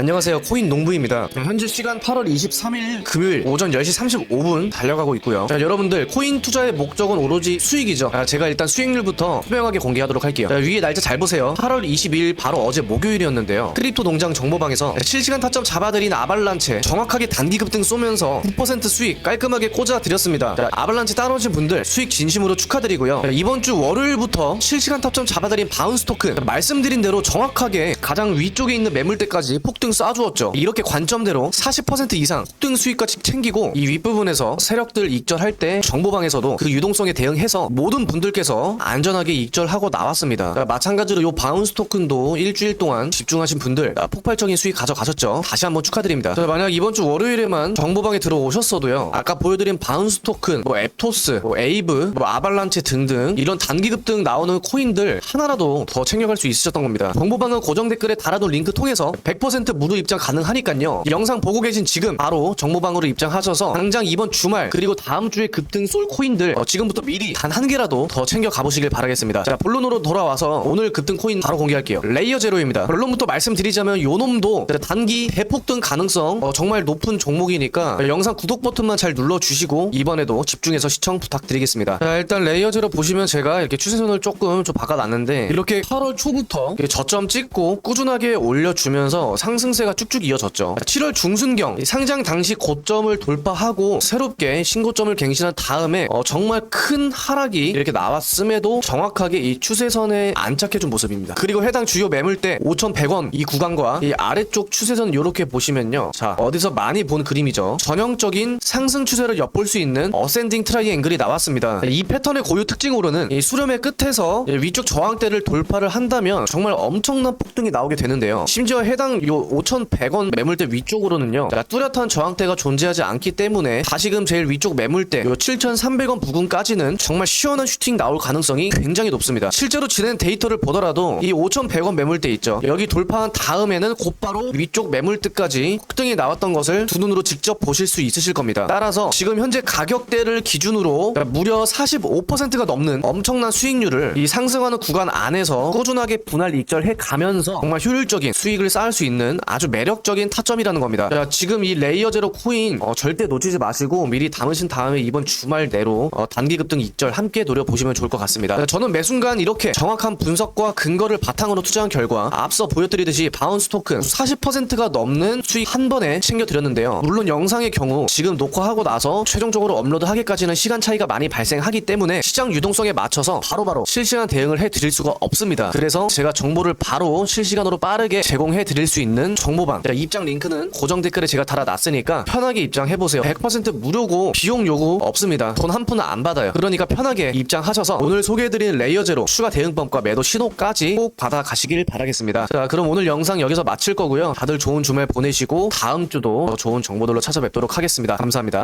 안녕하세요. 코인 농부입니다. 자, 현재 시간 8월 23일 금요일 오전 10시 35분 달려가고 있고요. 자, 여러분들 코인 투자의 목적은 오로지 수익이죠. 자, 제가 일단 수익률부터 투명하게 공개하도록 할게요. 자, 위에 날짜 잘 보세요. 8월 22일 바로 어제 목요일이었는데요. 크립토 농장 정보방에서 실시간 타점 잡아드린 아발란체 정확하게 단기 급등 쏘면서 9% 수익 깔끔하게 꽂아드렸습니다. 자, 아발란체 따라오신 분들 수익 진심으로 축하드리고요. 자, 이번 주 월요일부터 실시간 타점 잡아드린 바운스 토큰 자, 말씀드린 대로 정확하게 가장 위쪽에 있는 매물대까지 폭등 쏴주었죠. 이렇게 관점대로 40% 이상 폭등 수익까지 챙기고 이 윗부분에서 세력들 익절할 때 정보방에서도 그 유동성에 대응해서 모든 분들께서 안전하게 익절하고 나왔습니다. 자, 마찬가지로 요 바운스 토큰도 일주일 동안 집중하신 분들 아, 폭발적인 수익 가져가셨죠. 다시 한번 축하드립니다. 자, 만약 이번 주 월요일에만 정보방에 들어오셨어도요 아까 보여드린 바운스 토큰 뭐 앱토스 뭐 에이브 뭐 아발란체 등등 이런 단기 급등 나오는 코인들 하나라도 더 챙겨갈 수 있으셨던 겁니다. 정보방은 고정 댓글에 달아둔 링크 통해서 100% 무료 입장 가능하니까요. 이 영상 보고 계신 지금 바로 정보방으로 입장하셔서 당장 이번 주말 그리고 다음 주에 급등 쏠 코인들 어, 지금부터 미리 단 한 개라도 더 챙겨 가보시길 바라겠습니다. 자 본론으로 돌아와서 오늘 급등 코인 바로 공개할게요. 레이어 제로입니다. 본론부터 말씀드리자면 요 놈도 단기 대폭등 가능성 어, 정말 높은 종목이니까 영상 구독 버튼만 잘 눌러주시고 이번에도 집중해서 시청 부탁드리겠습니다. 자 일단 레이어 제로 보시면 제가 이렇게 추세선을 조금 좀 바꿔놨는데 이렇게 8월 초부터 저점 찍고 꾸준하게 올려주면서 상승 세가 쭉쭉 이어졌죠. 7월 중순경 이 상장 당시 고점을 돌파하고 새롭게 신고점을 갱신한 다음에 어, 정말 큰 하락이 이렇게 나왔음에도 정확하게 이 추세선에 안착해준 모습입니다. 그리고 해당 주요 매물대 5,100원 이 구간과 이 아래쪽 추세선 이렇게 보시면요. 자 어디서 많이 본 그림이죠. 전형적인 상승 추세를 엿볼 수 있는 어센딩 트라이앵글이 나왔습니다. 이 패턴의 고유 특징으로는 이 수렴의 끝에서 이 위쪽 저항대를 돌파를 한다면 정말 엄청난 폭등이 나오게 되는데요. 심지어 해당 요 5,100원 매물대 위쪽으로는요 자, 뚜렷한 저항대가 존재하지 않기 때문에 다시금 제일 위쪽 매물대 요 7,300원 부근까지는 정말 시원한 슈팅 나올 가능성이 굉장히 높습니다. 실제로 진행 데이터를 보더라도 이 5,100원 매물대 있죠. 여기 돌파한 다음에는 곧바로 위쪽 매물대까지 폭등이 나왔던 것을 두 눈으로 직접 보실 수 있으실 겁니다. 따라서 지금 현재 가격대를 기준으로 그러니까 무려 45%가 넘는 엄청난 수익률을 이 상승하는 구간 안에서 꾸준하게 분할 익절해 가면서 정말 효율적인 수익을 쌓을 수 있는 아주 매력적인 타점이라는 겁니다. 자, 지금 이 레이어 제로 코인 어, 절대 놓치지 마시고 미리 담으신 다음에 이번 주말 내로 어, 단기 급등 익절 함께 노려보시면 좋을 것 같습니다. 자, 저는 매 순간 이렇게 정확한 분석과 근거를 바탕으로 투자한 결과 앞서 보여드리듯이 바운스 토큰 40%가 넘는 수익 한 번에 챙겨드렸는데요. 물론 영상의 경우 지금 녹화하고 나서 최종적으로 업로드하기까지는 시간 차이가 많이 발생하기 때문에 시장 유동성에 맞춰서 바로바로 실시간 대응을 해드릴 수가 없습니다. 그래서 제가 정보를 바로 실시간으로 빠르게 제공해 드릴 수 있는 정보방 자, 입장 링크는 고정 댓글에 제가 달아놨으니까 편하게 입장해보세요. 100% 무료고 비용 요구 없습니다. 돈 한 푼은 안 받아요. 그러니까 편하게 입장하셔서 오늘 소개해드린 레이어 제로 추가 대응법과 매도 신호까지 꼭 받아가시길 바라겠습니다. 자 그럼 오늘 영상 여기서 마칠 거고요. 다들 좋은 주말 보내시고 다음 주도 더 좋은 정보들로 찾아뵙도록 하겠습니다. 감사합니다.